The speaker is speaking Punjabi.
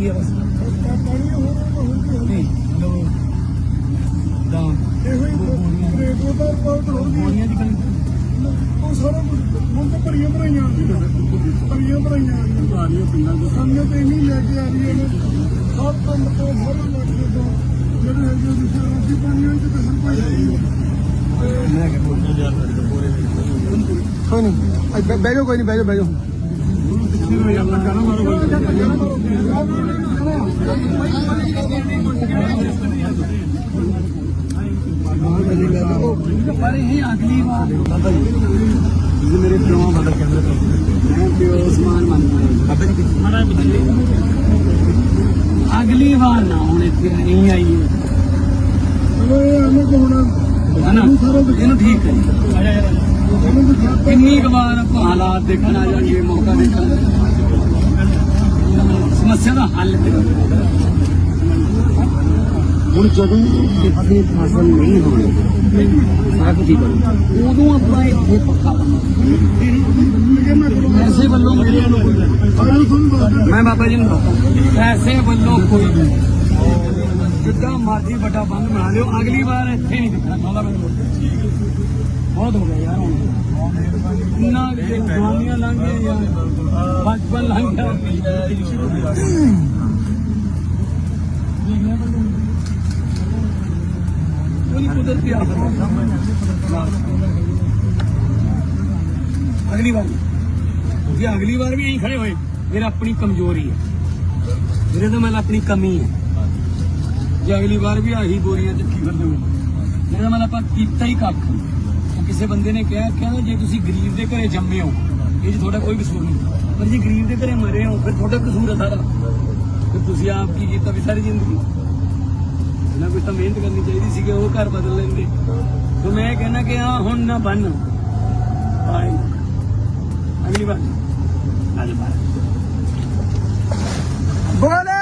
ਕੀ ਹੈ ਬਸ ਪਾਣੀ ਹੋਰ ਹੋਰ ਨਹੀਂ ਮਤਲਬ ਦਾ ਇਹੋ ਹੀ ਰੇਟ ਉਹਦਾ ਬਹੁਤ ਹੋ ਗਈ ਗੋਲੀਆਂ ਦੀ ਕਮੀ ਉਹ ਸਾਰਾ ਕੁਝ ਹੁਣ ਤਾਂ ਭਰੀਆਂ ਭਰਾਈਆਂ ਆ ਗਈਆਂ। ਭਰੀਆਂ ਭਰਾਈਆਂ ਆ ਗਈਆਂ। ਆ ਰਹੀਆਂ ਪਿੰਡਾਂ ਦੇ ਸੰਗਤ ਇੰਨੀ ਲੈ ਕੇ ਆ ਰਹੀ ਹੈ ਸਭ ਪਿੰਡ ਤੋਂ ਹਰ ਇਲਾਕੇ ਤੋਂ ਜਿਹੜੇ ਹੈਗੇ ਉਹ ਜਿੱਥੇ ਰੋਟੀ ਪਾਣੀ ਹੋਈ ਤੇ ਹਰ ਕੋਈ ਆਈ ਮੈਂ ਕਿ ਬੋਲ ਯਾਰ ਸਾਡੇ ਕੋਲ ਪੂਰੇ ਕੋਈ ਨਹੀਂ। ਬਹਿ ਜਾਓ ਕੋਈ ਨਹੀਂ ਬਹਿ ਜਾਓ ਬਹਿ ਜਾਓ ਪਿੱਛੇ ਯਾਰ ਲੱਗਾ ਨਾ ਮਾਰੋ ਪਰ ਇਹ ਅਗਲੀ ਵਾਰ ਜੀ ਮੇਰੇ ਪਿਓ ਦਾ ਕੈਮਰਾ ਤੇ ਮੈਂ ਪਿਓ ਸਮਾਨ ਮੰਨਦਾ ਬਾਬਾ ਜੀ ਮਾੜਾ ਪਿੱਛੇ ਅਗਲੀ ਵਾਰ ਨਾ ਹੁਣ ਇੱਥੇ ਨਹੀਂ ਆਈ ਚਲੋ ਇਹ ਆਨੇ ਕੋ ਹੁਣ ਨਾ ਇਹਨੂੰ ਠੀਕ ਹੈ ਕਿੰਨੀ ਕੁ ਵਾਰ ਹਾਲਾਤ ਦੇਖਣ ਆ ਜਾਣਗੇ ਮੌਕਾ ਦੇਖਣਾ ਸਮੱਸਿਆ ਦਾ ਹੱਲ ਹੁਣ ਜਦੋਂ ਕਿਤੇ ਫਸਲ ਨਹੀਂ ਹੋਣੀ ਸਾਰਾ ਕੁਝ ਹੀ ਬਣੂ ਉਦੋਂ ਆਪਣਾ ਇੱਥੇ ਪੱਕਾ ਪੈਸੇ ਵੱਲੋਂ ਮੇਰੇ ਦੱਸ ਮੈਂ ਬਾਬਾ ਜੀ ਨੂੰ ਪੈਸੇ ਵੱਲੋਂ ਕੋਈ ਨਹੀਂ। ਜਿੱਦਾਂ ਮਰਜ਼ੀ ਵੱਡਾ ਬੰਦ ਬਣਾ ਲਿਓ ਅਗਲੀ ਵਾਰ ਇੱਥੇ ਨਹੀਂ ਦਿਖਣਾ ਚਾਹੁੰਦਾ ਮੈਨੂੰ ਬਹੁਤ ਹੋ ਗਿਆ ਯਾਰ ਹੁਣ। ਇੰਨਾ ਜਵਾਨੀਆਂ ਅਗਲੀ ਵਾਰ। ਜੇ ਅਗਲੀ ਵਾਰ ਵੀ ਐਂ ਖੜੇ ਹੋਏ ਮੇਰਾ ਆਪਣੀ ਕਮਜ਼ੋਰੀ ਹੈ। ਮੇਰੇ ਤਾਂ ਮਤਲਬ ਆਪਣੀ ਕਮੀ ਹੈ। ਜੇ ਅਗਲੀ ਵਾਰ ਵੀ ਆਹੀ ਬੋਰੀਆਂ ਚੱਕੀ ਫਿਰਦੇ ਹੋ ਮੇਰਾ ਮਤਲਬ ਆਪਾਂ ਕੀਤਾ ਹੀ ਕੱਖ ਉਹ ਕਿਸੇ ਬੰਦੇ ਨੇ ਕਿਹਾ ਕਹਿੰਦਾ ਜੇ ਤੁਸੀਂ ਗਰੀਬ ਦੇ ਘਰੇ ਜੰਮੇ ਹੋ ਇਹ 'ਚ ਤੁਹਾਡਾ ਕੋਈ ਕਸੂਰ ਨਹੀਂ। ਪਰ ਜੇ ਗਰੀਬ ਦੇ ਘਰੇ ਮਰੇ ਹੋ, ਫਿਰ ਤੁਹਾਡਾ ਕਸੂਰ ਹੈ ਸਾਰਾ। ਫਿਰ ਤੁਸੀਂ ਆਪ ਕੀ ਕੀਤਾ ਵੀ ਸਾਰੀ ਜ਼ਿੰਦਗੀ? ਨਾ ਕੁਝ ਤਾਂ ਮਿਹਨਤ ਕਰਨੀ ਚਾਹੀਦੀ ਸੀ ਕਿ ਉਹ ਘਰ ਬਦਲ ਲੈਂਦੇ। ਤੇ ਮੈਂ ਕਹਿੰਦਾ ਕਿ ਹਾਂ, ਹੁਣ ਨਾ ਬਣ ਆਏ ਅਗਲੀ ਵਾਰ। ਅਗਲੀ ਵਾਰ ਬੋਲੇ